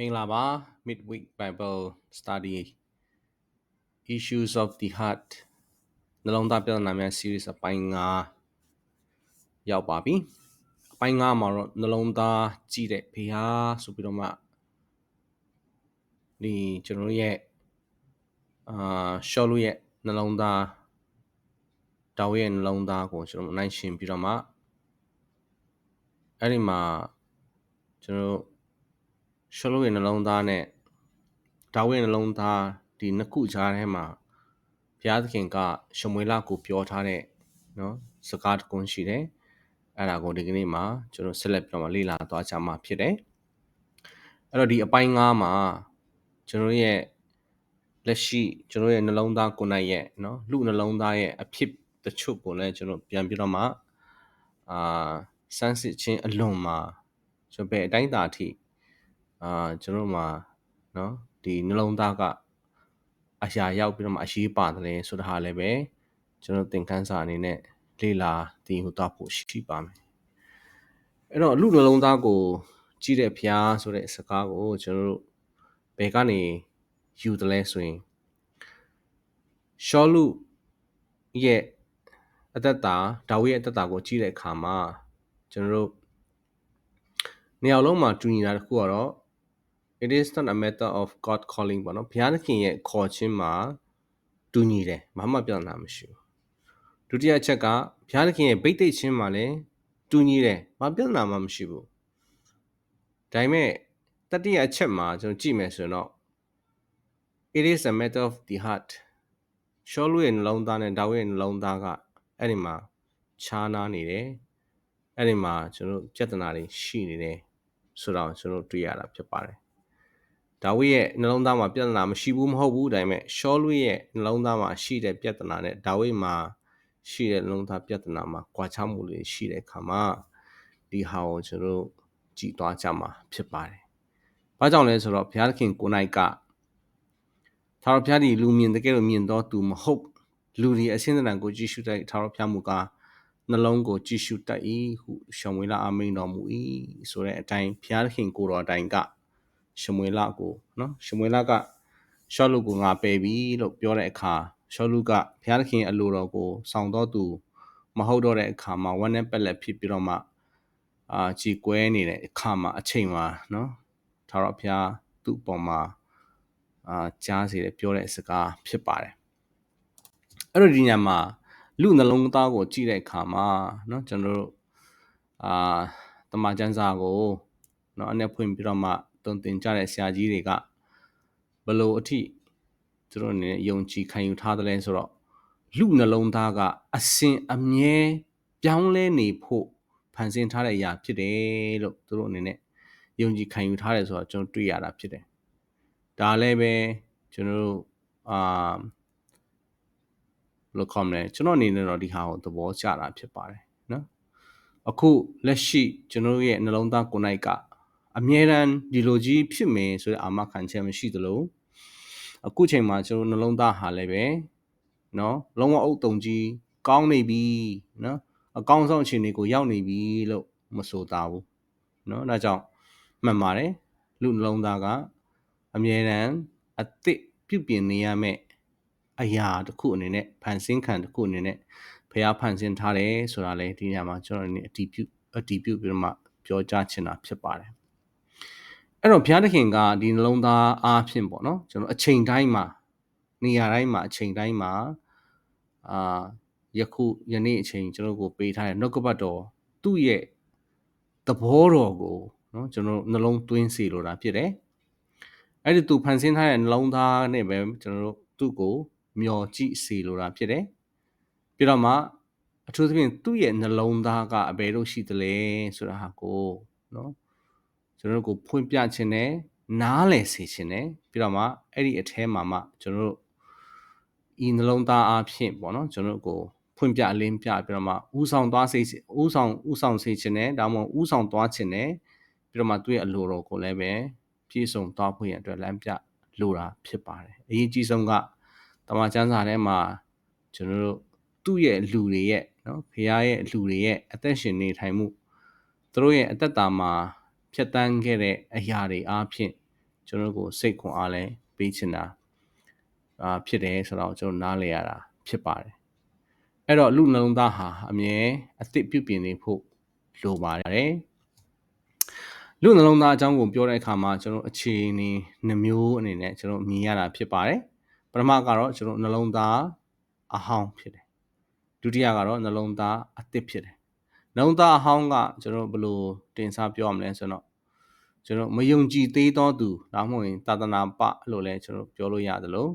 မင်္ဂလာပါ midweek bible study issues of the heart နှလုံးသားပြဿနာများ series အပိုင်း9ရောက်ပါပြီအပိုင်း9မှာတော့နှလုံးသားကြည့်တဲ့ဖေဟာဆိုပြီးတော့မှဒီကျွန်တော်ရဲ့အာရှော့လို့ရဲ့နှလုံးသားတောက်ရဲ့နှလုံးသားကိုကျွန်တော်နိုင်ရှင်ပြီးတော့မှအဲ့ဒီမှာကျွန်တော် ရှော့လို့ရဲ့နှလုံးသားနဲ့ဒါဝိနှလုံးသားဒီနှစ်ခုကြားထဲမှာဘုရားသခင်ကရှမွေလကိုပြောထားတဲ့နော်စကားတကွန်းရှိတယ်အဲ့ဒါကိုဒီကနေ့မှာကျွန်တော်ဆက်လက်ပြီးတော့လေ့လာသွားကြမှာဖြစ်တယ်အဲ့တော့ဒီအပိုင်း9မှာကျွန်တော်ရဲ့လက်ရှိကျွန်တော်ရဲ့နှလုံးသားကိုယ်နိုင်ရဲ့နော်လူနှလုံးသားရဲ့အဖြစ်တချို့ကိုလည်းကျွန်တော်ပြန်ပြီးတော့မှအာစမ်းစစ်ခြင်းအလွန်မှာကျွန်တော်ပဲအတိုင်းတာအထိ အာကျွန်တော်မှာနော်ဒီနှလုံးသားကအရာရောက်ပြီးတော့မှအရေးပါတယ်လဲဆိုတာဟာလည်းပဲကျွန်တော်သင်ခန်းစာအနေနဲ့လေ့လာသင်ယူတော့ဖို့ရှိပါမယ်အဲ့တော့လူနှလုံးသားကိုကြည့်တဲ့ဖျားဆိုတဲ့စကားကိုကျွန်တော်တို့ဘယ်ကနေယူတယ်လဲဆိုရင်ရှောလူရဲ့အသက်တာဒါဝိရဲ့အသက်တာကိုကြည့်တဲ့အခါမှာကျွန်တော်တို့နေရာလုံးမှာတူညီတာတစ်ခုကတော့ it is not a matter of god calling ပေါ့နော်ဘုရားသခင်ရဲ့ခေါ်ခြင်းမှာတူညီတယ်ဘာမှပြောင်းတာမရှိဘူးဒုတိယအချက်ကဘုရားသခင်ရဲ့ဗိတ်သိက်ခြင်းမှာလည်းတူညီတယ်ဘာပြောင်းတာမှမရှိဘူးဒါပေမဲ့တတိယအချက်မှာကျွန်တော်ကြည့်မယ်ဆိုရင်တော့ it is a matter of the heart ရှောလူရဲ့နှလုံးသားနဲ့ဒါဝိရဲ့နှလုံးသားကအဲ့ဒီမှာခြားနာနေတယ်အဲ့ဒီမှာကျွန်တော်ပြဿနာတွေရှိနေတယ်ဆိုတော့ကျွန်တော်တွေ့ရတာဖြစ်ပါတယ် ဒါဝိရဲ့နှလုံးသားမှာပြဿနာမရှိဘူးမဟုတ်ဘူးဒါပေမဲ့ရှောလူရဲ့နှလုံးသားမှာရှိတဲ့ပြဿနာနဲ့ဒါဝိမှာရှိတဲ့နှလုံးသားပြဿနာမှာကွာခြားမှုတွေရှိတဲ့အခါမှာဒီဟာကိုကျွန်တော်ကြည်သွားကြမှာဖြစ်ပါတယ်။ဘာကြောင့်လဲဆိုတော့ဘုရားသခင်ကိုနိုင်ကသာရဘုရားဒီလူမြင်တကယ်လို့မြင်တော့သူမဟုတ်လူဒီအစင်းတန်ကိုကြည့်ရှုတဲ့သာရဘုရားမူကားနှလုံးကိုကြည့်ရှုတတ်၏ဟုရှမွေလအမိန်တော်မူ၏ဆိုတဲ့အတိုင်းဘုရားသခင်ကိုတော်အတိုင်းက ရှမွေလကိုနော်ရှမွေလကရှောလုကိုငါပယ်ပြီလို့ပြောတဲ့အခါရှောလုကဘုရားသခင်အလိုတော်ကိုဆောင်တော်သူမဟုတ်တော့တဲ့အခါမှာဝမ်းနဲ့ပက်လက်ဖြစ်ပြီးတော့မှအာကြည်ကွဲနေတဲ့အခါမှာအချိန်မှာနော်သာရဘုရားသူ့ပေါ်မှာအာကြားစေတယ်ပြောတဲ့စကားဖြစ်ပါတယ်အဲ့တော့ဒီညမှာလူနှလုံးသားကိုကြည့်တဲ့အခါမှာเนาะကျွန်တော်တို့အာတမန်ကျမ်းစာကိုเนาะအနေဖွင့်ပြီးတော့မှ တုံသင်ကြတဲ့ဆရာကြီးတွေကဘလို့အထိသူတို့အနေနဲ့ယုံကြည်ခံယူထားတယ်လဲဆိုတော့လူနှလုံးသားကအစင်အမြဲပြောင်းလဲနေဖို့ဖန်ဆင်းထားတဲ့အရာဖြစ်တယ်လို့သူတို့အနေနဲ့ယုံကြည်ခံယူထားတယ်ဆိုတော့ကျွန်တော်တွေ့ရတာဖြစ်တယ်ဒါလည်းပဲကျွန်တော်တို့အာလို့ခေါ်မလဲကျွန်တော်အနေနဲ့တော့ဒီဟာကိုသဘောကျတာဖြစ်ပါတယ်နော်အခုလက်ရှိကျွန်တော်ရဲ့နှလုံးသားကိုယ်၌က အမြဲတမ်းဒီလိုကြီးဖြစ်မယ်ဆိုတဲ့အာမခံချက်မရှိသလိုအခုချိန်မှာကျွန်တော်နှလုံးသားဟာလည်းပဲနော်လုံးဝအုပ်တုံကြီးကောင်းနေပြီနော်အကောင်းဆုံးအခြေအနေကိုရောက်နေပြီလို့မဆိုတာဘူးနော်ဒါကြောင့်မှန်ပါတယ်လူနှလုံးသားကအမြဲတမ်းအသစ်ပြုပြင်နေရမယ့်အရာတစ်ခုအနေနဲ့ဖန်ဆင်းခံတစ်ခုအနေနဲ့ဖះဖန်ဆင်းထားတယ်ဆိုတာလေဒီညမှာကျွန်တော်အနေနဲ့အတီးပြုအတီးပြုပြီးတော့မှပြောကြားချင်တာဖြစ်ပါတယ် အဲ့တော့ဘုရားသခင်ကဒီနှလုံးသားအားဖြင့်ပေါ့နော်ကျွန်တော်အချိန်တိုင်းမှာနေရာတိုင်းမှာအချိန်တိုင်းမှာအာယခုယနေ့အချိန်ကျွန်တော်ကိုပေးထားတဲ့နှုတ်ကပတ်တော်သူ့ရဲ့သဘောတော်ကိုနော်ကျွန်တော်နှလုံးသွင်းစီလိုတာဖြစ်တယ်အဲ့ဒီသူဖန်ဆင်းထားတဲ့နှလုံးသားနဲ့ပဲကျွန်တော်တို့သူ့ကိုမျောကြည့်စီလိုတာဖြစ်တယ်ပြီးတော့မှအထူးသဖြင့်သူ့ရဲ့နှလုံးသားကအဘယ်လိုရှိသလဲဆိုတာဟာကိုနော် ကျွန်တော်တို့ကိုဖွင့်ပြခြင်းနဲ့နားလည်စေခြင်းနဲ့ပြီးတော့မှအဲ့ဒီအแทမှာမှကျွန်တော်တို့ဤနှလုံးသားအဖြစ်ပေါ့နော်ကျွန်တော်တို့ကိုဖွင့်ပြလင်းပြပြီးတော့မှဥဆောင်သွားစေဥဆောင်ဥဆောင်စေခြင်းနဲ့ဒါမှမဟုတ်ဥဆောင်သွားခြင်းနဲ့ပြီးတော့မှသူ့ရဲ့အလိုတော်ကိုလည်းပဲပြည့်စုံသွားဖို့ရန်အတွက်လမ်းပြလိုတာဖြစ်ပါတယ်အရေးကြီးဆုံးကတမန်ကျမ်းစာထဲမှာကျွန်တော်တို့သူ့ရဲ့လူတွေရဲ့နော်ဖခင်ရဲ့လူတွေရဲ့အသက်ရှင်နေထိုင်မှုသူတို့ရဲ့အသက်တာမှာ ဖြတ်တန်းခဲ့တဲ့အရာတွေအားဖြင့်ကျွန်တော်တို့ကိုစိတ်ခွန်အားလည်းပေးချင်တာအာဖြစ်တယ်ဆိုတော့ကျွန်တော်နားလည်ရတာဖြစ်ပါတယ်အဲ့တော့လူနှလုံးသားဟာအမြဲအသစ်ပြုပြင်နေဖို့လိုပါတယ်လူနှလုံးသားအကြောင်းကိုပြောတဲ့အခါမှာကျွန်တော်အခြေအနေနှမျိုးအနေနဲ့ကျွန်တော်မြင်ရတာဖြစ်ပါတယ်ပထမကတော့ကျွန်တော်နှလုံးသားအဟောင်းဖြစ်တယ်ဒုတိယကတော့နှလုံးသားအသစ်ဖြစ်တယ် နှလုံးသားအဟောင်းကကျွန်တော်ဘယ်လိုတင်စားပြောရမလဲဆိုတော့ကျွန်တော်မယုံကြည်သေးသောသူဒါမှမဟုတ်ရင်သာသနာပလို့လည်းကျွန်တော်ပြောလို့ရတယ်လို့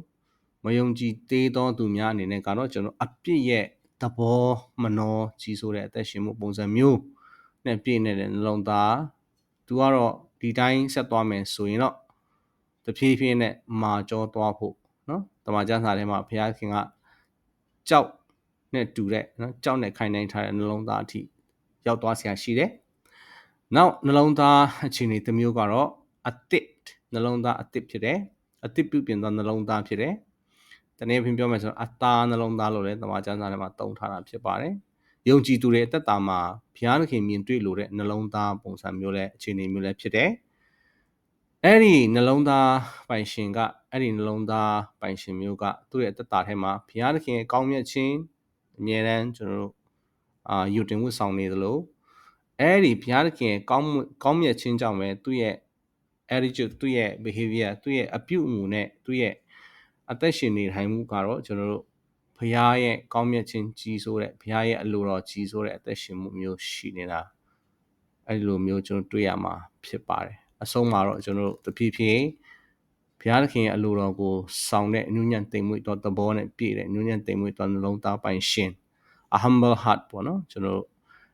မယုံကြည်သေးသောသူများအနေနဲ့ကတော့ကျွန်တော်အပြစ်ရဲ့သဘောမနှောကြီးဆိုတဲ့အသက်ရှင်မှုပုံစံမျိုးနဲ့ပြည့်နေတဲ့နှလုံးသားသူကတော့ဒီတိုင်းဆက်သွားမယ်ဆိုရင်တော့တဖြည်းဖြည်းနဲ့မာကြောသွားဖို့နော်တမန်ကျမ်းစာထဲမှာဘုရားခင်ကကြောက်နဲ့တူတဲ့နော်ကြောက်နဲ့ခိုင်နိုင်ထားတဲ့နှလုံးသားအထိ ရောက်သွားဆရာရှိတယ်။နောက်နှလုံးသားအခြေအနေတစ်မျိုးကတော့အသစ်နှလုံးသားအသစ်ဖြစ်တယ်။အသစ်ပြုပြင်သောနှလုံးသားဖြစ်တယ်။တနည်းဖြင့်ပြောမယ်ဆိုတော့အသားနှလုံးသားလို့လည်းတမန်ကျမ်းစာထဲမှာတုံးထားတာဖြစ်ပါတယ်။ယုံကြည်သူတွေအသက်တာမှာဘုရားသခင်မြင်တွေ့လို့တဲ့နှလုံးသားပုံစံမျိုးလဲအခြေအနေမျိုးလဲဖြစ်တယ်။အဲ့ဒီနှလုံးသားပိုင်ရှင်ကအဲ့ဒီနှလုံးသားပိုင်ရှင်မျိုးကသူ့ရဲ့အသက်တာထဲမှာဘုရားသခင်ရဲ့ကောင်းမြတ်ခြင်းအမြဲတမ်းကျွန်တော်တို့ အာယူတင်ဝတ်ဆောင်နေသလိုအဲ့ဒီဘုရားသခင်ကောင်းကောင်းမြတ်ခြင်းကြောင့်ပဲသူ့ရဲ့ attitude သူ့ရဲ့ behavior သူ့ရဲ့အပြုအမူနဲ့သူ့ရဲ့အသက်ရှင်နေထိုင်မှုကတော့ကျွန်တော်တို့ဘုရားရဲ့ကောင်းမြတ်ခြင်းကြီးဆိုတဲ့ဘုရားရဲ့အလိုတော်ကြီးဆိုတဲ့အသက်ရှင်မှုမျိုးရှိနေတာအဲ့ဒီလိုမျိုးကျွန်တော်တွေ့ရမှာဖြစ်ပါတယ်အဆုံးမှာတော့ကျွန်တော်တို့တဖြည်းဖြည်းဘုရားသခင်ရဲ့အလိုတော်ကိုဆောင်တဲ့အနုညံ့တိမ်မွေ့တော်သဘောနဲ့ပြည့်တဲ့အနုညံ့တိမ်မွေ့တော်နှလုံးသားပိုင်ရှင် a humble heart ပေါ့နော်ကျွန်တော်တို့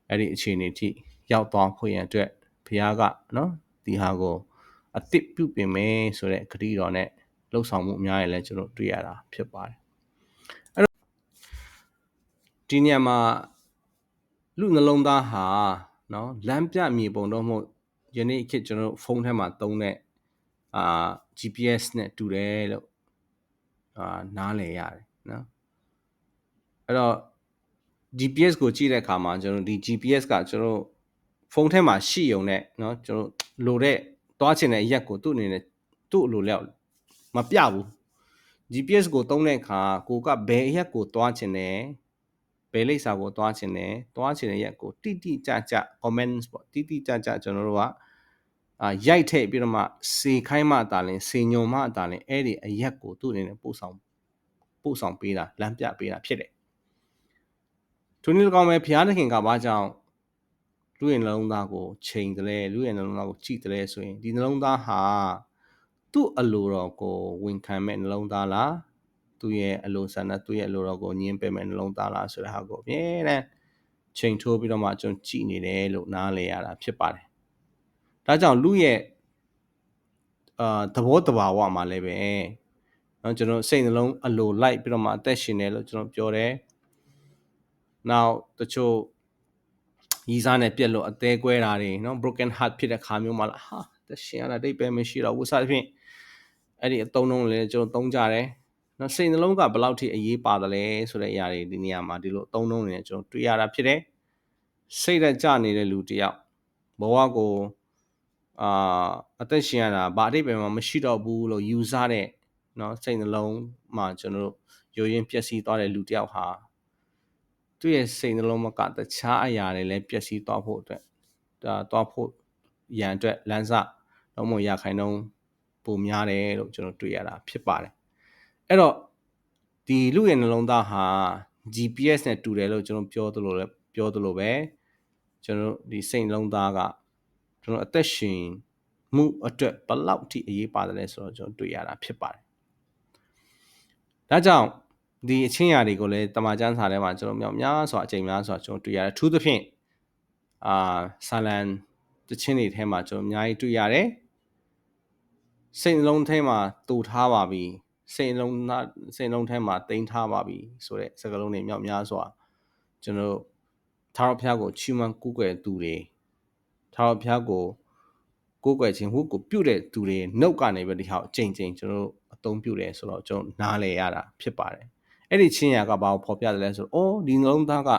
အဲ့ဒီအခြေအနေထိရောက်သွားဖို့ရန်အတွက်ဘုရားကနော်ဒီဟာကိုအသစ်ပြုပြင်မယ်ဆိုတဲ့ဂရုတော်နဲ့လှုပ်ဆောင်မှုအများကြီးလည်းကျွန်တော်တွေ့ရတာဖြစ်ပါတယ်အဲ့တော့ဒီနေရာမှာလူနှလုံးသားဟာနော်လမ်းပြမြေပုံတော့မဟုတ်ယနေ့ခေတ်ကျွန်တော်ဖုန်းထဲမှာသုံးတဲ့အာ GPS နဲ့တူတယ်လို့အာနားလည်ရတယ်နော်အဲ့တော့ GPS ကိုကြည့်တဲ့အခါမှာကျွန်တော်ဒီ GPS ကကျွန်တော်ဖုန်းထဲမှာရှိုံနဲ့เนาะကျွန်တော်လိုတဲ့သွားချင်တဲ့ရက်ကိုသူ့အနေနဲ့သူ့လိုလျောက်မပြဘူး GPS ကိုတုံးတဲ့အခါကိုကဘယ်ရက်ကိုသွားချင်တယ်ဘယ်လိပ်စာကိုသွားချင်တယ်သွားချင်တဲ့ရက်ကိုတိတိကျကျ comments ပေါ့တိတိကျကျကျွန်တော်တို့ကအာရိုက်ထည့်ပြီးတော့မှစေခိုင်းမှတာလင်စေညုံမှတာလင်အဲ့ဒီအရက်ကိုသူ့အနေနဲ့ပို့ဆောင်ပို့ဆောင်ပေးတာလမ်းပြပေးတာဖြစ်တယ် ထိုနည်း၎င်းပဲဘုရားသခင်ကဘာကြောင့်လူရဲ့နှလုံးသားကိုချိန်တယ်လဲလူရဲ့နှလုံးသားကိုကြည့်တယ်ဆိုရင်ဒီနှလုံးသားဟာသူ့အလိုတော်ကိုဝန်ခံမဲ့နှလုံးသားလားသူ့ရဲ့အလိုဆန္ဒသူ့ရဲ့အလိုတော်ကိုညှင်းပယ်မဲ့နှလုံးသားလားဆိုတဲ့ဟာကိုအမြဲတမ်းချိန်ထိုးပြီးတော့မှကျွန်တော်ကြည့်နေတယ်လို့နားလည်ရတာဖြစ်ပါတယ်ဒါကြောင့်လူရဲ့အာသဘောတဘာဝမှာလည်းပဲเนาะကျွန်တော်စိတ်နှလုံးအလိုလိုက်ပြီးတော့မှအသက်ရှင်တယ်လို့ကျွန်တော်ပြောတယ် နောက်တချို့ရီးစားနဲ့ပြက်လို့အသေးကွဲတာတွေနော် broken heart ဖြစ်တဲ့ခါမျိုးမှာလာဟာတရှင်ရတာတိတ်ပဲမရှိတော့ဘူးစသဖြင့်အဲ့ဒီအတုံးလုံးလည်းကျွန်တော်သုံးကြတယ်နော်စိတ်နှလုံးကဘယ်လောက်ထိအရေးပါတယ်လဲဆိုတဲ့အရာတွေဒီနေရာမှာဒီလိုအတုံးလုံးတွေနဲ့ကျွန်တော်တွေ့ရတာဖြစ်တယ်စိတ်ဓာတ်ကျနေတဲ့လူတယောက်ဘဝကိုအာအသက်ရှင်ရတာဘာအတိတ်ပဲမှာမရှိတော့ဘူးလို့ယူဆတဲ့နော်စိတ်နှလုံးမှာကျွန်တော်တို့ယိုယွင်းပျက်စီးသွားတဲ့လူတယောက်ဟာ သူ့ရဲ့စိတ်နှလုံးမကတခြားအရာတွေလည်းပျက်စီးသွားဖို့အတွက်ဒါသွားဖို့ရန်အတွက်လမ်းစလုံးဝရခိုင်နှုန်းပုံများတယ်လို့ကျွန်တော်တွေ့ရတာဖြစ်ပါတယ်အဲ့တော့ဒီလူရဲ့နှလုံးသားဟာ GPS နဲ့တူတယ်လို့ကျွန်တော်ပြောသလိုလည်းပြောသလိုပဲကျွန်တော်ဒီစိတ်နှလုံးသားကကျွန်တော်အသက်ရှင်မှုအတွက်ဘလောက်ထိအရေးပါတယ်လဲဆိုတော့ကျွန်တော်တွေ့ရတာဖြစ်ပါတယ်ဒါကြောင့် ဒီအချင်းရာတွေကိုလည်းတမန်ကျမ်းစာထဲမှာကျွန်တော်မြောက်များစွာအချိန်များစွာကျွန်တော်တွေ့ရတယ်ထူးသဖြင့်အာဆာလန်တချင်းတွေထဲမှာကျွန်တော်အများကြီးတွေ့ရတယ်စိတ်လုံးထဲမှာတူထားပါပြီစိတ်လုံးစိတ်လုံးထဲမှာတိန်းထားပါပြီဆိုတဲ့စကားလုံးတွေမြောက်များစွာကျွန်တော်သာရဖျားကိုချီးမွမ်းကူးကွယ်သူတွေသာရဖျားကိုကိုးကွယ်ခြင်းဟုကိုပြုတဲ့သူတွေနှုတ်ကနေပဲဒီဟာအချိန်ချင်းကျွန်တော်အသုံးပြုတယ်ဆိုတော့ကျွန်တော်နားလည်ရတာဖြစ်ပါတယ် အဲ့ဒီချင်းရာကဘာကိုဖော်ပြတယ်လဲဆိုတော့အော်ဒီနှလုံးသားက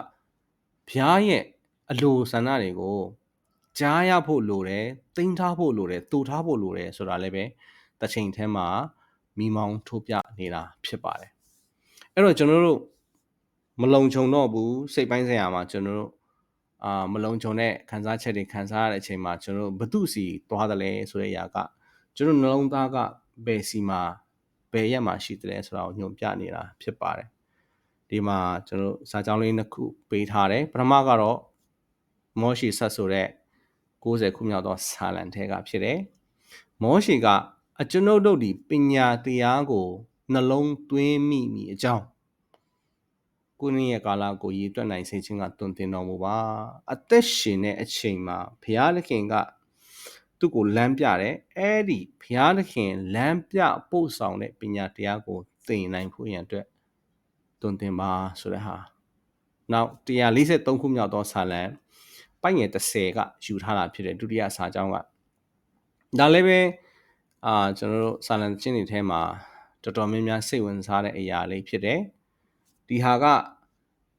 ဘုရားရဲ့အလိုဆန္ဒတွေကိုကြားရဖို့လိုတယ်၊သိမ်းထားဖို့လိုတယ်၊တူထားဖို့လိုတယ်ဆိုတာလည်းပဲတစ်ချိန်တည်းမှာမိမောင်းထိုးပြနေတာဖြစ်ပါတယ်အဲ့တော့ကျွန်တော်တို့မလုံခြုံတော့ဘူးစိတ်ပိုင်းဆိုင်ရာမှာကျွန်တော်တို့အာမလုံခြုံတဲ့ခံစားချက်တွေခံစားရတဲ့အချိန်မှာကျွန်တော်တို့ဘသူစီသွားတယ်လဲဆိုတဲ့အရာကကျွန်တော်နှလုံးသားကဘယ်စီမှာ ဘယ်ရက်မှာရှိတယ်ဆိုတာကိုညွှန်ပြနေတာဖြစ်ပါတယ်ဒီမှာကျွန်တော်စာကြောင်းလေးနှစ်ခုပေးထားတယ်ပထမကတော့မောရှိဆက်ဆိုတဲ့60ခုမြောက်သောစာလံထဲကဖြစ်တယ်မောရှိကအကျွန်ုပ်တို့ဒီပညာတရားကိုနှလုံးသွင်းမိမိအကြောင်းကိုနည်းရဲ့ကာလကိုရည်တွက်နိုင်စေခြင်းကတွင်တင်တော်မူပါအသက်ရှင်တဲ့အချိန်မှာဘုရားသခင်က သူ့ကိုလမ်းပြတယ်အဲ့ဒီဘုရားသခင်လမ်းပြပို့ဆောင်တဲ့ပညာတရားကိုသင်နိုင်ဖို့ရန်အတွက်တွင်တင်ပါဆိုတဲ့ဟာနောက်143ခုမြောက်သောစာလံပိုက်ငယ်30ကယူထားတာဖြစ်တဲ့ဒုတိယစာကြောင်းကဒါလည်းပဲအာကျွန်တော်တို့စာလံချင်းတွေထဲမှာတော်တော်များများစိတ်ဝင်စားတဲ့အရာလေးဖြစ်တယ်ဒီဟာက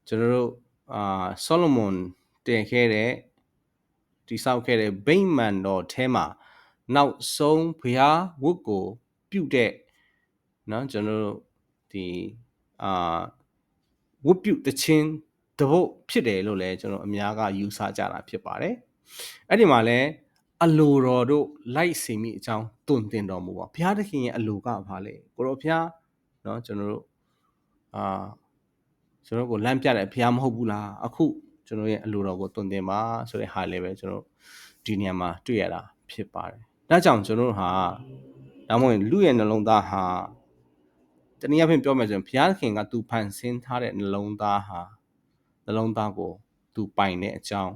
ကျွန်တော်တို့အာဆောလမွန်တည်ခဲ့တဲ့ တိဆောက်ခဲ့တဲ့ဗိမာန်တော်ထဲမှာနောက်ဆုံးဘုရားဝတ်ကိုပြုတဲ့เนาะကျွန်တော်တို့ဒီအာဝတ်ပြုတခြင်းတပုတ်ဖြစ်တယ်လို့လည်းကျွန်တော်အများကယူဆကြတာဖြစ်ပါတယ်အဲ့ဒီမှာလည်းအလိုတော်တို့လိုက်စီမိအကြောင်းတွင်တင်တော်မူပါဘုရားသခင်ရဲ့အလိုကဘာလဲကိုရောဘုရားเนาะကျွန်တော်တို့အာကျွန်တော်ကိုလမ်းပြတယ်ဘုရားမဟုတ်ဘူးလားအခု ကျွန်တော်ရဲ့အလိုတော်ကိုတွင်တင်ပါဆိုတဲ့ဟာလည်းပဲကျွန်တော်ဒီနေရာမှာတွေ့ရတာဖြစ်ပါတယ်ဒါကြောင့်ကျွန်တော်တို့ဟာဒါမှမဟုတ်လူရဲ့နှလုံးသားဟာတနည်းအားဖြင့်ပြောမယ်ဆိုရင်ဘုရားခင်ကသူဖန်ဆင်းထားတဲ့နှလုံးသားဟာနှလုံးသားကိုသူပိုင်တဲ့အကြောင်း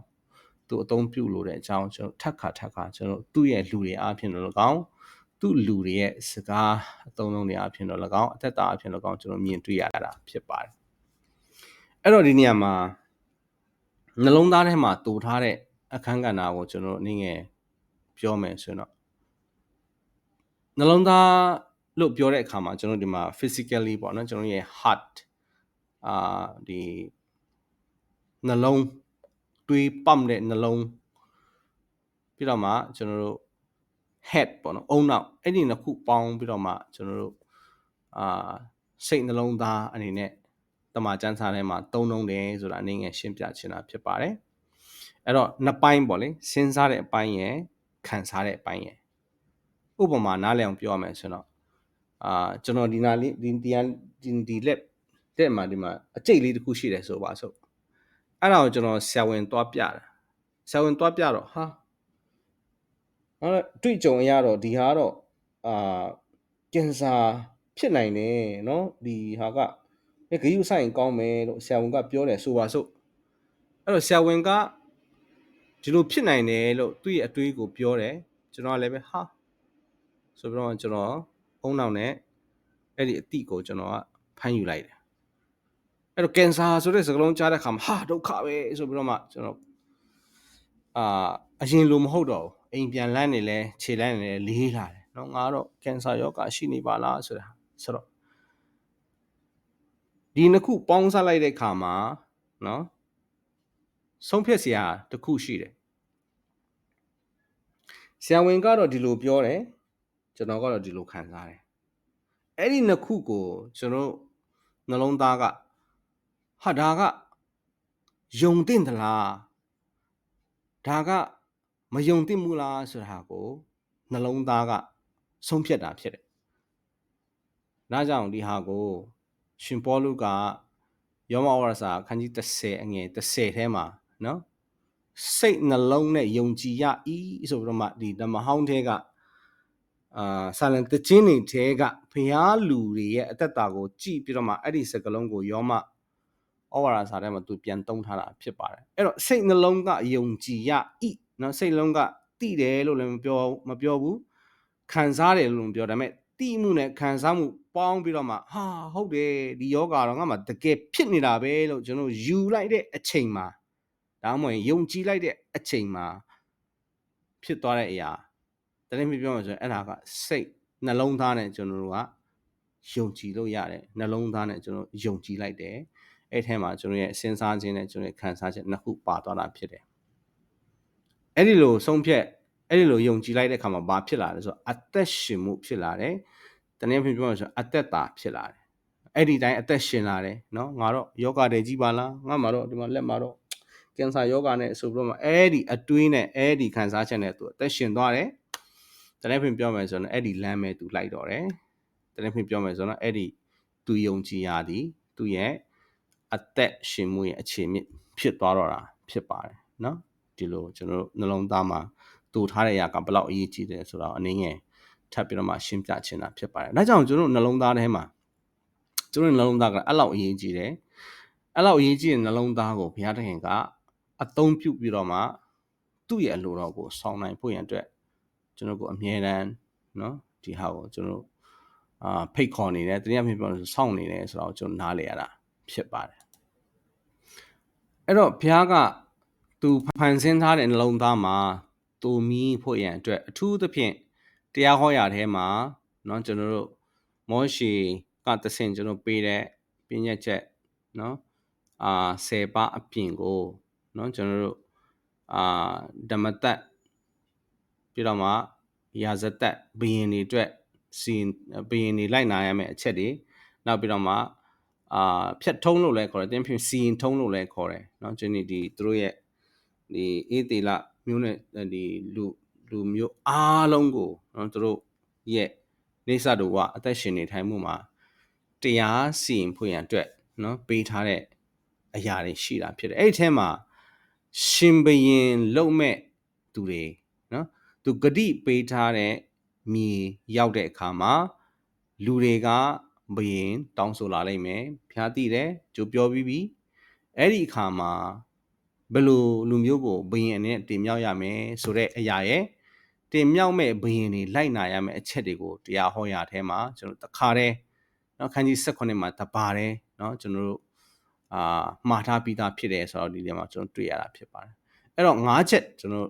သူအသုံးပြုလို့တဲ့အကြောင်းကျွန်တော်ထက်ခါထက်ခါကျွန်တော်သူ့ရဲ့လူတွေအားဖြင့်တော့၎င်းသူ့လူတွေရဲ့စကားအသုံးလုံးတွေအားဖြင့်တော့၎င်းအသက်တာအားဖြင့်၎င်းကျွန်တော်မြင်တွေ့ရတာဖြစ်ပါတယ်အဲ့တော့ဒီနေရာမှာ နှလုံးသားထဲမှာတူထားတဲ့အခန်းကဏ္ဍကိုကျွန်တော်အနေငယ်ပြောမယ်ဆိုရင်တော့နှလုံးသားလို့ပြောတဲ့အခါမှာကျွန်တော်ဒီမှာ physically ပေါ့နော်ကျွန်တော်ရဲ့ heart အာဒီနှလုံးတွေးปั๊မတဲ့နှလုံးပြီးတော့မှကျွန်တော်တို့ head ပေါ့နော်အုံနောက်အဲ့ဒီနှစ်ခုပေါင်းပြီးတော့မှကျွန်တော်တို့အာစိတ်နှလုံးသားအနေနဲ့ တမန်ကျမ်းစာထဲမှာသုံးလုံးတယ်ဆိုတာအနေငယ်ရှင်းပြချင်တာဖြစ်ပါတယ်အဲ့တော့နှစ်ပိုင်းပေါ့လေစဉ်းစားတဲ့အပိုင်းရယ်ခံစားတဲ့အပိုင်းရယ်ဥပမာနားလည်အောင်ပြောရမယ်ဆိုတော့အာကျွန်တော်ဒီနာလေးဒီဒီဒီဒီလက်တဲ့မှာဒီမှာအကျိတ်လေးတစ်ခုရှိတယ်ဆိုပါဆိုအဲ့ဒါကိုကျွန်တော်ဆရာဝန်သွားပြတာဆရာဝန်သွားပြတော့ဟာအဲ့တွေ့ကြုံရတော့ဒီဟာတော့အာကင်ဆာဖြစ်နိုင်တယ်เนาะဒီဟာက ဂရုဆိုင်ကောင်းမယ်လို့ဆရာဝန်ကပြောတယ်ဆိုပါစို့အဲ့တော့ဆရာဝန်ကဒီလိုဖြစ်နိုင်တယ်လို့သူ့ရဲ့အတွေးကိုပြောတယ်ကျွန်တော်ကလည်းပဲဟာဆိုပြီးတော့ကျွန်တော်အုံနောက်နဲ့အဲ့ဒီအတိကိုကျွန်တော်ကဖမ်းယူလိုက်တယ်အဲ့တော့ကင်ဆာဆိုတဲ့စကားလုံးကြားတဲ့အခါမှာဟာဒုက္ခပဲဆိုပြီးတော့မှကျွန်တော်အာအရင်လိုမဟုတ်တော့ဘူးအိမ်ပြန်လန့်နေလဲခြေလန့်နေလဲလေးလာတယ်เนาะငါတော့ကင်ဆာယောဂရှိနေပါလားဆိုတာဆိုတော့ ဒီနှစ်ခုပေါင်းစပ်လိုက်တဲ့ခါမှာနော်ဆုံးဖြတ်စရာတစ်ခုရှိတယ်ဆရာဝန်ကတော့ဒီလိုပြောတယ်ကျွန်တော်ကတော့ဒီလိုခံစားတယ်အဲ့ဒီနှစ်ခုကိုကျွန်တော်နှလုံးသားကဟာဒါကယုံတင်သလားဒါကမယုံတင်ဘူးလားဆိုတာကိုနှလုံးသားကဆုံးဖြတ်တာဖြစ်တယ်။ဒါကြောင့်ဒီဟာကို ရှင်ပေါလုကယောမဝရစာခန်းကြီး30အငယ်30ထဲမှာနော်စိတ်နှလုံးနဲ့ယုံကြည်ရဤဆိုပြီးတော့မှဒီဓမ္မဟောင်းထဲကအာဆာလန်တခြင်းတွေထဲကဘုရားလူတွေရဲ့အသက်တာကိုကြည့်ပြီးတော့မှအဲ့ဒီစကလုံးကိုယောမဩဝါဒစာထဲမှာသူပြန်သုံးထားတာဖြစ်ပါတယ်အဲ့တော့စိတ်နှလုံးကယုံကြည်ရဤနော်စိတ်လုံးကတိတယ်လို့လည်းမပြောမပြောဘူးခံစားတယ်လို့မပြောဒါပေမဲ့တိမှုနဲ့ခံစားမှု ပေါင်းပြီးတော့မှဟာဟုတ်တယ်ဒီယောဂါတော့ငါမှတကယ်ဖြစ်နေတာပဲလို့ကျွန်တော်ယူလိုက်တဲ့အချိန်မှာဒါမှမဟုတ်ယုံကြည်လိုက်တဲ့အချိန်မှာဖြစ်သွားတဲ့အရာတကယ်မြပြောမှဆိုရင်အဲ့ဒါကစိတ်နှလုံးသားနဲ့ကျွန်တော်တို့ကယုံကြည်လို့ရတယ်နှလုံးသားနဲ့ကျွန်တော်ယုံကြည်လိုက်တယ်အဲ့ထဲမှာကျွန်တော်ရဲ့စဉ်းစားခြင်းနဲ့ကျွန်တော်ရဲ့ခံစားချက်နှစ်ခုပါသွားတာဖြစ်တယ်အဲ့ဒီလိုဆုံးဖြတ်အဲ့ဒီလိုယုံကြည်လိုက်တဲ့အခါမှာဘာဖြစ်လာလဲဆိုတော့အသက်ရှင်မှုဖြစ်လာတယ် တနည်းဖြင့်ပြောမှဆိုအသက်တာဖြစ်လာတယ်အဲ့ဒီတိုင်းအသက်ရှင်လာတယ်နော်ငါတော့ယောဂတွေကြီးပါလားငါမှတော့ဒီမှာလက်မှာတော့ကင်ဆာယောဂနဲ့ဆိုပြီးတော့မှအဲ့ဒီအတွင်းနဲ့အဲ့ဒီခံစားချက်နဲ့သူအသက်ရှင်သွားတယ်တနည်းဖြင့်ပြောမှဆိုတော့အဲ့ဒီလမ်းပဲသူလိုက်တော့တယ်တနည်းဖြင့်ပြောမှဆိုတော့အဲ့ဒီသူယုံကြည်ရသည်သူရဲ့အသက်ရှင်မှုရဲ့အခြေမြစ်ဖြစ်သွားတော့တာဖြစ်ပါတယ်နော်ဒီလိုကျွန်တော်တို့နှလုံးသားမှာတူထားတဲ့အရာကဘလောက်အရေးကြီးတယ်ဆိုတော့အနည်းငယ် ထပ်ပြီးတော့မှရှင်းပြချင်တာဖြစ်ပါတယ်။ဒါကြောင့်ကျွန်တော်နှလုံးသားထဲမှာကျွန်တော်နှလုံးသားကအဲ့လောက်အရေးကြီးတယ်။အဲ့လောက်အရေးကြီးတဲ့နှလုံးသားကိုဘုရားသခင်ကအသုံးပြုပြီးတော့မှသူ့ရဲ့အလိုတော်ကိုဆောင်နိုင်ဖို့ရန်အတွက်ကျွန်တော်ကိုအမြဲတမ်းနော်ဒီဟာကိုကျွန်တော်အာဖိတ်ခေါ်နေတယ်တနည်းအားဖြင့်ပြောလို့စောင့်နေတယ်ဆိုတော့ကျွန်တော်နားလေရတာဖြစ်ပါတယ်အဲ့တော့ဘုရားကသူဖန်ဆင်းထားတဲ့နှလုံးသားမှာသူမီးဖို့ရန်အတွက်အထူးသဖြင့် တရားဟောရာထဲမှာเนาะကျွန်တော်တို့မောရှေကတဆင်ကျွန်တော်ပေးတဲ့ပြည့်ညက်ချက်เนาะအာ10ပါအပြင်ကိုเนาะကျွန်တော်တို့အာဓမ္မတက်ပြီးတော့မှရာဇတက်ဘယင်တွေအတွက်စီဘယင်တွေလိုက်နာရမယ့်အချက်တွေနောက်ပြီးတော့မှအာဖြတ်ထုံးလို့လည်းခေါ်တယ်တင်းဖြင့်စီရင်ထုံးလို့လည်းခေါ်တယ်เนาะကျွန်တော်ဒီသူတို့ရဲ့ဒီအေးသေးလမျိုးနဲ့ဒီလူ လူမျိုးအားလုံးကိုနော်သူတို့ရဲ့နေဆတို့ကအသက်ရှင်နေထိုင်မှုမှာတရားစီရင်ဖွင့်ရန်အတွက်နော်ပေးထားတဲ့အရာတွေရှိတာဖြစ်တယ်အဲ့ဒီထဲမှာရှင်ဘရင်လုံမဲ့သူတွေနော်သူဂတိပေးထားတဲ့မြေရောက်တဲ့အခါမှာလူတွေကဘရင်တောင်းဆိုလာလိမ့်မယ်ဖျားတိတယ်ကြိုပြောပြီးပြီအဲ့ဒီအခါမှာဘယ်လိုလူမျိုးကိုဘရင်အနေနဲ့တင်မြောက်ရမယ်ဆိုတဲ့အရာရဲ့ တင်မြောက်မဲ့ဘရင်တွေလိုက်နာရမယ့်အချက်တွေကိုတရားဟောရာထဲမှာကျွန်တော်တခါတည်းเนาะခန်းကြီး16မှာတပါတယ်เนาะကျွန်တော်တို့အာမှားထားပြီးသားဖြစ်တယ်ဆိုတော့ဒီထဲမှာကျွန်တော်တွေ့ရတာဖြစ်ပါတယ်အဲ့တော့၅ချက်ကျွန်တော်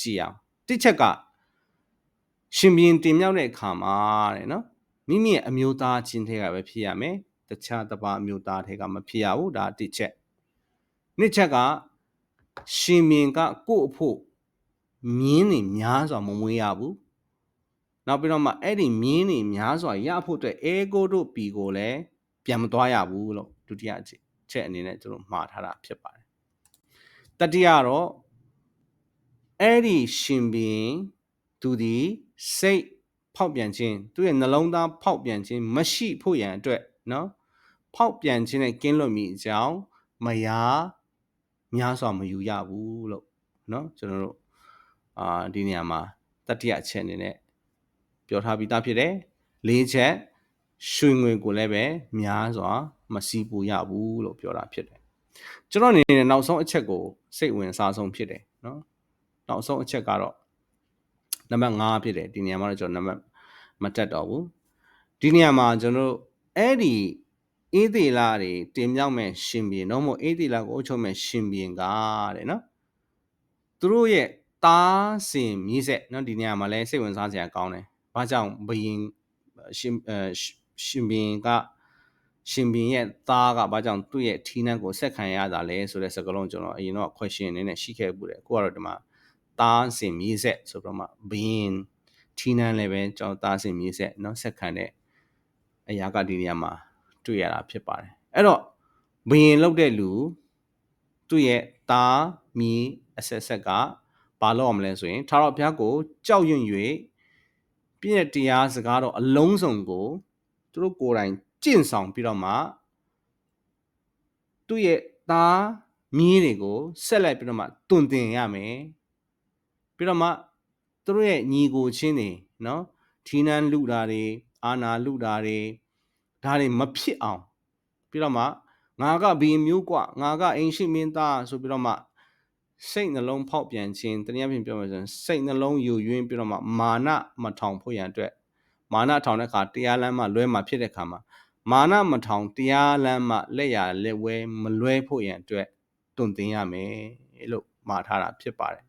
ကြည့်အောင်တစ်ချက်ကရှင်ဘီရင်တင်မြောက်တဲ့အခါမှာတဲ့နော်မိမိရဲ့အမျိုးသားချင်းထဲကပဲဖြစ်ရမယ်တခြားတစ်ပါးအမျိုးသားထဲကမဖြစ်ရဘူးဒါတစ်ချက်နှစ်ချက်ကရှင်ဘီရင်ကကို့အဖို့ မြင်းနေများစွာမမွေးရဘူးနောက်ပြီးတော့မှအဲ့ဒီမြင်းနေများစွာရဖို့အတွက်အေကိုတို့ပီကိုလည်းပြန်မသွားရဘူးလို့ဒုတိယချက်အနေနဲ့ကျွန်တော်မှားထားတာဖြစ်ပါတယ်တတိယတော့အဲ့ဒီရှင်ဘင်သူဒီစိတ်ဖောက်ပြန်ခြင်းသူရဲ့နှလုံးသားဖောက်ပြန်ခြင်းမရှိဖို့ရန်အတွက်နော်ဖောက်ပြန်ခြင်းနဲ့ကင်းလွတ်မိအကြောင်းမယားများစွာမယူရဘူးလို့နော်ကျွန်တော်တို့ အာဒီနေရာမှာတတိယအချက်အနေနဲ့ပြောထားပြီးသားဖြစ်တယ်လေးချက်ရွှေငွေကိုလည်းပဲများစွာမစီးပူရဘူးလို့ပြောတာဖြစ်တယ်ကျွန်တော်အနေနဲ့နောက်ဆုံးအချက်ကိုစိတ်ဝင်စားဆုံးဖြစ်တယ်နော်နောက်ဆုံးအချက်ကတော့နံပါတ်5ဖြစ်တယ်ဒီနေရာမှာတော့ကျွန်တော်နံပါတ်မတက်တော့ဘူးဒီနေရာမှာကျွန်တော်တို့အဲ့ဒီအေးသေးလာတွေတင်မြောက်မဲ့ရှင်ဘီတော့မဟုတ်အေးသေးလာကိုအုပ်ချုပ်မဲ့ရှင်ဘီကတဲ့နော်သူတို့ရဲ့ တားစင်မြည်ဆက်နော်ဒီနေရာမှာလဲစိတ်ဝင်စားစရာကောင်းတယ်။ဘာကြောင့်ဘယင်ရှင်အဲရှင်ဘင်ကရှင်ဘင်ရဲ့သားကဘာကြောင့်သူ့ရဲ့ထီးနှံကိုဆက်ခံရတာလဲဆိုတဲ့စကားလုံးကျွန်တော်အရင်တော့ question အနေနဲ့ရှိခဲ့ပူတယ်အခုကတော့ဒီမှာသားစင်မြေးဆက်ဆိုတော့မှဘင်းထီးနှံလည်းပဲကျွန်တော်သားစင်မြေးဆက်เนาะဆက်ခံတဲ့အရာကဒီနေရာမှာတွေ့ရတာဖြစ်ပါတယ်အဲ့တော့ဘင်းလောက်တဲ့လူသူ့ရဲ့သားမီးအဆက်ဆက်က ဘာလို့အောင်မလဲဆိုရင်ထာဝရဘုရားကိုကြောက်ရွံ့၍ပြည့်တရားစကားတော့အလုံးစုံကိုသူတို့ကိုယ်တိုင်ကျင့်ဆောင်ပြီးတော့မှသူ့ရဲ့သားမြင်းတွေကိုဆက်လိုက်ပြီးတော့မှတွင်တင်ရမယ်ပြီးတော့မှသူတို့ရဲ့ညီကိုချင်းတွေနော်ထီနန်းလူတာတွေအာနာလူတာတွေဒါတွေမဖြစ်အောင်ပြီးတော့မှငါကဘီမျိုးกว่าငါကအိမ်ရှိမင်းသားဆိုပြီးတော့မှ စိတ်နှလုံးဖောက်ပြန်ခြင်းတနည်းအားဖြင့်ပြောမယ်ဆိုရင်စိတ်နှလုံးယူရင်းပြီးတော့မှမာနမထောင်ဖို့ရန်အတွက်မာနထောင်တဲ့အခါတရားလမ်းမှာလွဲမှာဖြစ်တဲ့အခါမှာမာနမထောင်တရားလမ်းမှာလက်ရလက်ဝဲမလွဲဖို့ရန်အတွက်တွန့်တင်ရမယ်လို့မှာထားတာဖြစ်ပါတယ်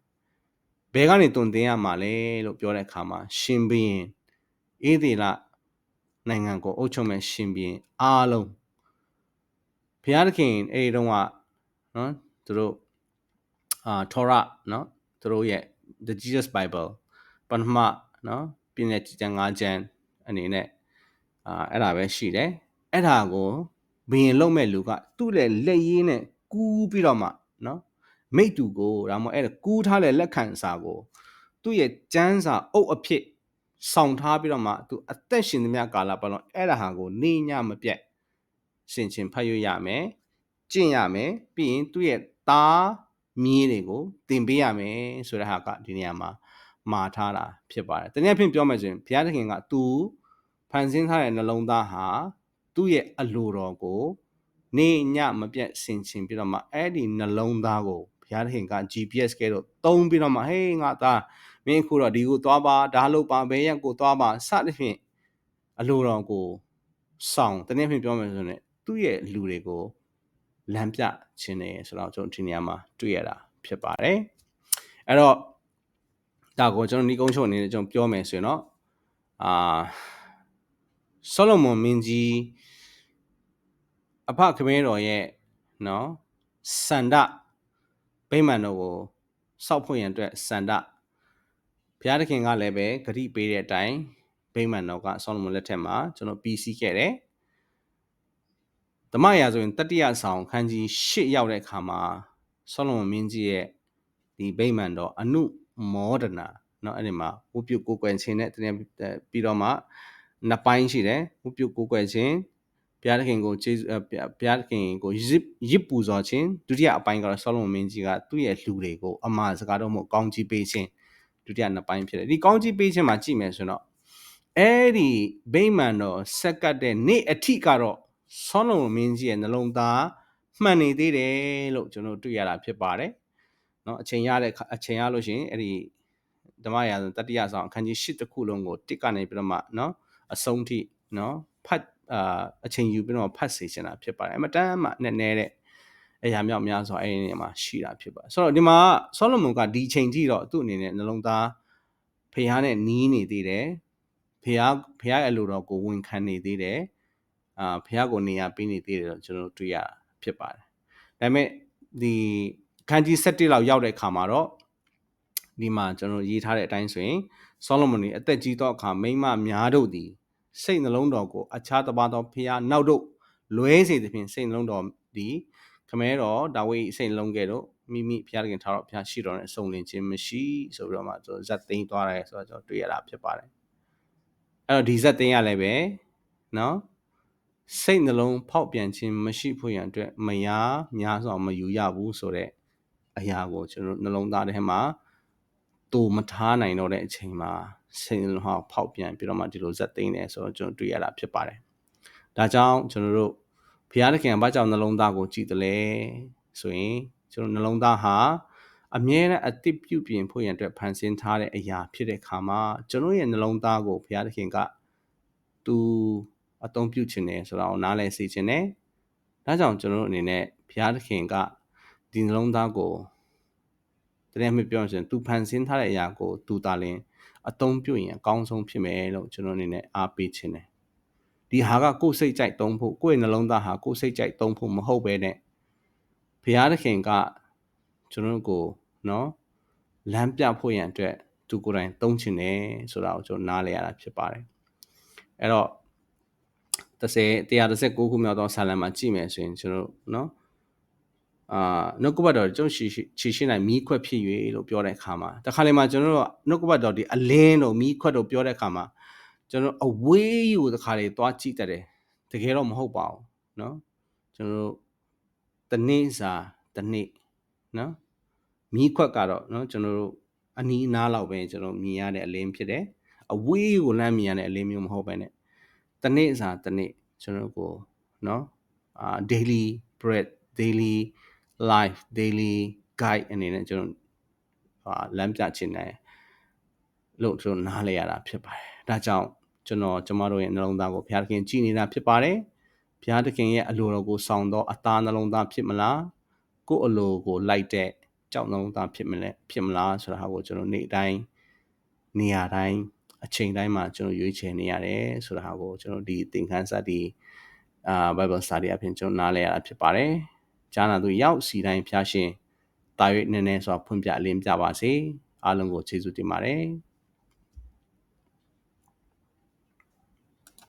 ဘယ်ကနေတွန့်တင်ရမှာလဲလို့ပြောတဲ့အခါမှာရှင်ဘရင်အေးသေးလနိုင်ငံကိုအုပ်ချုပ်မဲ့ရှင်ဘရင်အားလုံးဘုရားသခင်အဲ့ဒီတော့ကနော်သူတို့ အာထောရနော်သူတို့ရဲ့ the Jesus Bible ပထမနော်ပြည့်တဲ့ကျမ်း၅ကျမ်းအနေနဲ့အာအဲ့ဒါပဲရှိတယ်အဲ့ဒါကိုဘယင်လုံးမဲ့လူကသူ့ရဲ့လက်ရင်းနဲ့ကူးပြီးတော့မှနော်မိတ်တူကိုဒါမှမဟုတ်အဲ့ဒါကူးထားတဲ့လက်ခံစာကိုသူ့ရဲ့ကျမ်းစာအုပ်အဖြစ်ဆောင်ထားပြီးတော့မှသူအသက်ရှင်သမျှကာလပတ်လုံးအဲ့ဒါဟာကိုနေညမပြတ်ရှင်ချင်းဖတ်ရရမယ်ကျင့်ရမယ်ပြီးရင်သူ့ရဲ့သား မြေးတွေကိုတင်ပေးရမယ်ဆိုတဲ့ဟာကဒီနေရာမှာမှာထားတာဖြစ်ပါတယ်။တနည်းအားဖြင့်ပြောမယ်ဆိုရင်ဘုရားသခင်ကသူဖန်ဆင်းထားတဲ့နှလုံးသားဟာသူ့ရဲ့အလိုတော်ကိုနေညမပြတ်ဆင်ခြင်ပြီးတော့မှအဲ့ဒီနှလုံးသားကိုဘုရားသခင်က GPS ကဲတော့တုံးပြီးတော့မှဟေးငါသားမင်းခုတော့ဒီကိုသွားပါဒါလို့ပါဘယ်ရက်ကိုသွားပါစသဖြင့်အလိုတော်ကိုဆောင်တနည်းအားဖြင့်ပြောမယ်ဆိုရင်သူ့ရဲ့လူတွေကို လမ်းပြခြင်းနေဆိုတော့ကျွန်တော်ဒီနေရာမှာတွေ့ရတာဖြစ်ပါတယ်အဲ့တော့ဒါကိုကျွန်တော်ညီကုန်းချုပ်အနေနဲ့ကျွန်တော်ပြောမယ်ဆိုရင်တော့အာဆောလမွန်မင်းကြီးအဖခမင်းတော်ရဲ့နော်စန္ဒဗိမာန်တော်ကိုစောက်ဖို့ရန်အတွက်စန္ဒဘုရားသခင်ကလည်းပဲဂရိပေးတဲ့အတိုင်းဗိမာန်တော်ကဆောလမွန်လက်ထက်မှာကျွန်တော်ပြီးစီးခဲ့တယ် ဓမ္မရာဆိုရင်တတိယဆောင်ခန်းကြီး၈ရောက်တဲ့အခါမှာဆောလမွန်မင်းကြီးရဲ့ဒီဗိမာန်တော်အနုမောဒနာเนาะအဲ့ဒီမှာဝုပြုကိုကွယ်ခြင်းနဲ့တကယ်ပြီးတော့မှနှစ်ပိုင်းရှိတယ်ဝုပြုကိုကွယ်ခြင်းဘုရားသခင်ကိုကျေးဇူးဘုရားသခင်ကိုရစ်ရစ်ပူဇော်ခြင်းဒုတိယအပိုင်းကတော့ဆောလမုန်မင်းကြီးကသူ့ရဲ့လူတွေကိုအမှားစကားတော့မဟုတ်ကောင်းကြီးပေးခြင်းဒုတိယနှစ်ပိုင်းဖြစ်တယ်ဒီကောင်းကြီးပေးခြင်းမှာကြည့်မယ်ဆိုတော့အဲ့ဒီဗိမာန်တော်ဆက်ကတ်တဲ့နေ့အထိကတော့ ဆောလမုန်မင်းကြီးရဲ့နှလုံးသားမှန်နေသေးတယ်လို့ကျွန်တော်တွေ့ရတာဖြစ်ပါတယ်เนาะအချိန်ရတဲ့အချိန်ရလို့ရှိရင်အဲ့ဒီဓမ္မရာဇဝင်တတိယဆောင်အခန်းကြီး၈တခုလုံးကိုတစ်ကနေပြီးတော့မှเนาะအဆုံးထိเนาะဖတ်အာအချိန်ယူပြီးတော့ဖတ်စေချင်တာဖြစ်ပါတယ်အမတန်မှနည်းနည်းတဲ့အရာမြောက်များစွာအဲ့ဒီနေရာမှာရှိတာဖြစ်ပါတယ်ဆိုတော့ဒီမှာဆောလမုန်ကဒီချိန်ထိတော့သူ့အနေနဲ့နှလုံးသားဖះနဲ့နီးနေသေးတယ်ဖះဖះရဲ့အလိုတော်ကိုဝန်ခံနေသေးတယ် အာဖះကိုနေရာပေးနေသေးတယ်တော့ကျွန်တော်တွေ့ရတာဖြစ်ပါတယ်ဒါပေမဲ့ဒီခန်းကြီး7လောက်ရောက်တဲ့အခါမှာတော့ဒီမှာကျွန်တော်ရေးထားတဲ့အတိုင်းဆိုရင်ဆောလမုန်အသက်ကြီးသောအခါမိမများတို့သည်စိတ်နှလုံးတော်ကိုအခြားတပါသောဖះနောက်တို့လွဲစေသဖြင့်စိတ်နှလုံးတော်သည်ခမဲတော်ဒါဝိစိတ်နှလုံးကဲ့သို့မိမိဖះခင်ထားတော့ဖះရှိတော်နဲ့အစုံလင်ခြင်းမရှိဆိုပြီးတော့မှကျွန်တော်ဇက်သိမ်းသွားတယ်ဆိုတော့ကျွန်တော်တွေ့ရတာဖြစ်ပါတယ်အဲ့တော့ဒီဇက်သိမ်းရလည်းပဲနော် စိတ်နှလုံးဖောက်ပြန်ခြင်းမရှိဖို့ရန်အတွက်မယားများစွာမယူရဘူးဆိုတော့အရာကိုကျွန်တော်နှလုံးသားထဲမှာတူမထားနိုင်တော့တဲ့အချိန်မှာစိတ်နှလုံးဟောက်ဖောက်ပြန်ပြီးတော့မှဒီလိုဇက်သိမ်းတယ်ဆိုတော့ကျွန်တော်တွေ့ရတာဖြစ်ပါတယ်။ဒါကြောင့်ကျွန်တော်တို့ဘုရားသခင်ဘာကြောင့်နှလုံးသားကိုကြည်တယ်လဲဆိုရင်ကျွန်တော်နှလုံးသားဟာအမြဲတမ်းအတိပြုပြင်ဖို့ရန်အတွက်ဖန်ဆင်းထားတဲ့အရာဖြစ်တဲ့ခါမှာကျွန်တော်ရဲ့နှလုံးသားကိုဘုရားသခင်ကသူ အသုံးပြုခြင်းတယ်ဆိုတော့နားလည်စေခြင်းတယ်။ဒါကြောင့်ကျွန်တော်တို့အနေနဲ့ဘုရားသခင်ကဒီနှလုံးသားကိုတကယ်မှပြောရင်သူဖန်ဆင်းထားတဲ့အရာကိုသူတာလင်အသုံးပြုရင်အကောင်းဆုံးဖြစ်မယ်လို့ကျွန်တော်အနေနဲ့အားပေးခြင်းတယ်ဒီဟာကကိုယ်စိတ်ကြိုက်သုံးဖို့ကိုယ့်ရဲ့နှလုံးသားဟာကိုယ်စိတ်ကြိုက်သုံးဖို့မဟုတ်ပဲနဲ့ဘုရားသခင်ကကျွန်တော်ကိုနော်လမ်းပြဖို့ရန်အတွက်သူကိုယ်တိုင်သုံးခြင်းတယ်ဆိုတာကိုကျွန်တော်နားလည်ရတာဖြစ်ပါတယ်အဲ့တော့ 30 139ခုမြောက်သောဆာလံမှာကြည့်မယ်ဆိုရင်ကျွန်တော်နော်အာနှုတ်ကပတ်တော်ကျုံရှိချီရှင်းနိုင်မီးခွက်ဖြစ်၍လို့ပြောတဲ့အခါမှာတခါလေမှာကျွန်တော်တို့နှုတ်ကပတ်တော်ဒီအလင်းတို့မီးခွက်တို့ပြောတဲ့အခါမှာကျွန်တော်အဝေးကြီးကိုတခါလေသွားကြည့်တတ်တယ်တကယ်တော့မဟုတ်ပါဘူးနော်ကျွန်တော်တို့တနေ့စာတနေ့နော်မီးခွက်ကတော့နော်ကျွန်တော်တို့အနီးအနားလောက်ပဲကျွန်တော်မြင်ရတဲ့အလင်းဖြစ်တယ်အဝေးကိုလမ်းမြင်ရတဲ့အလင်းမျိုးမဟုတ်ပဲနဲ့ တနေ့စာတနေ့ကျွန်တော်ကိုเนาะအာ daily bread daily live daily guide အနေနဲ့ကျွန်တော်ဟာလမ်းပြချင်တယ်လို့ကျွန်တော်နားလဲရတာဖြစ်ပါတယ်ဒါကြောင့်ကျွန်တော်ကျမတို့ရဲ့နှလုံးသားကိုဘုရားသခင်ကြည်နေတာဖြစ်ပါတယ်ဘုရားသခင်ရဲ့အလိုတော်ကိုဆောင်တော့အသားနှလုံးသားဖြစ်မလားကိုယ်အလိုကိုလိုက်တဲ့ကြောက်နှလုံးသားဖြစ်မလဲဖြစ်မလားဆိုတာဟာကိုကျွန်တော်နေ့တိုင်းနေရာတိုင်း အချိန်တိုင်းမှာကျွန်တော်ရွေးချယ်နေရတယ်ဆိုတာဟာကိုကျွန်တော်ဒီသင်ခန်းစာဒီအာ Bible study အပြင်ကျွန်တော်နားလဲရတာဖြစ်ပါတယ်။ဂျာနာသူရောက်စီတိုင်းဖျားရှင်တာ၍နည်းနည်းစွာဖွင့်ပြအလင်းပြပါစေအားလုံးကိုကျေးဇူးတင်ပါတယ်။